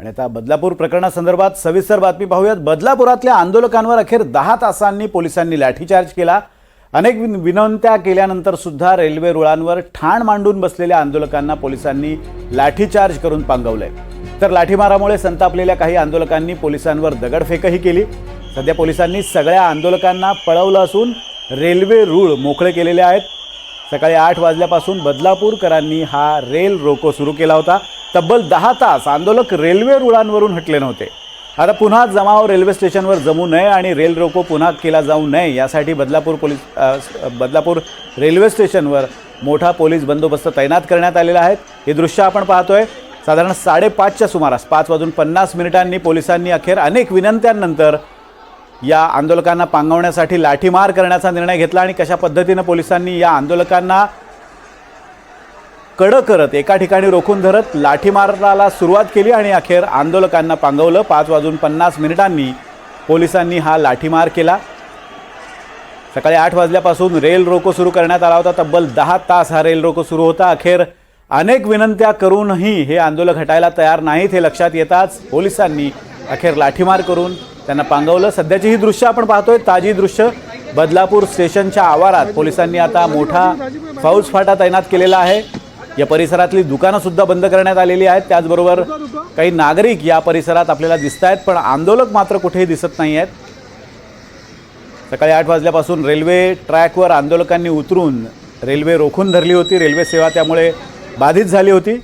आणि आता बदलापूर प्रकरणासंदर्भात सविस्तर बातमी पाहूयात. बदलापुरातल्या आंदोलकांवर अखेर दहा तासांनी पोलिसांनी लाठीचार्ज केला. अनेक विन- विनंत्या केल्यानंतर सुद्धा रेल्वे रुळांवर ठाण मांडून बसलेल्या आंदोलकांना पोलिसांनी लाठीचार्ज करून पांगवलंय. तर लाठीमारामुळे संतापलेल्या काही आंदोलकांनी पोलिसांवर दगडफेकही केली. सध्या पोलिसांनी सगळ्या आंदोलकांना पळवलं असून रेल्वे रूळ मोकळे केलेले आहेत. सकाळी आठ वाजल्यापासून बदलापूरकरांनी हा रेल रोको सुरू केला होता. तब्बल दहा तास आंदोलक रेल्वे रुळांवरून हटले नव्हते. आता पुन्हा जमाव रेल्वे स्टेशनवर जमू नये आणि रेल रोको पुन्हा केला जाऊ नये यासाठी बदलापूर पोलीस बदलापूर रेल्वे स्टेशनवर मोठा पोलीस बंदोबस्त तैनात करण्यात आलेला आहे. हे दृश्य आपण पाहतोय. साधारण साडेपाचच्या सुमारास पाच वाजून पन्नास मिनिटांनी पोलिसांनी अखेर अनेक विनंत्यांनंतर या आंदोलकांना पांगवण्यासाठी लाठीमार करण्याचा निर्णय घेतला आणि कशा पद्धतीनं पोलिसांनी या आंदोलकांना कडं करत एका ठिकाणी रोखून धरत लाठीमाराला सुरुवात केली आणि अखेर आंदोलकांना पांगवलं. पाच वाजून पन्नास मिनिटांनी पोलिसांनी हा लाठीमार केला. सकाळी आठ वाजल्यापासून रेल रोको सुरू करण्यात आला होता. तब्बल दहा तास हा रेल रोको सुरू होता. अखेर अनेक विनंत्या करूनही हे आंदोलक हटायला तयार नाहीत हे लक्षात येताच पोलिसांनी अखेर लाठीमार करून त्यांना पांगवलं. सध्याची ही दृश्य आपण पाहतोय. ताजी दृश्य बदलापूर स्टेशनच्या आवारात पोलिसांनी आता मोठा फौजफाटा तैनात केलेला आहे. या परिसरातली दुकानं सुद्धा बंद करण्यात आलेली आहेत. त्याचबरोबर काही नागरिक या परिसरात आपल्याला दिसत आहेत पण आंदोलक मात्र कुठेही दिसत नाही आहेत. सकाळी आठ वाजल्यापासून रेल्वे ट्रॅकवर आंदोलकांनी उतरून रेल्वे रोखून धरली होती. रेल्वे सेवा त्यामुळे बाधित झाली होती.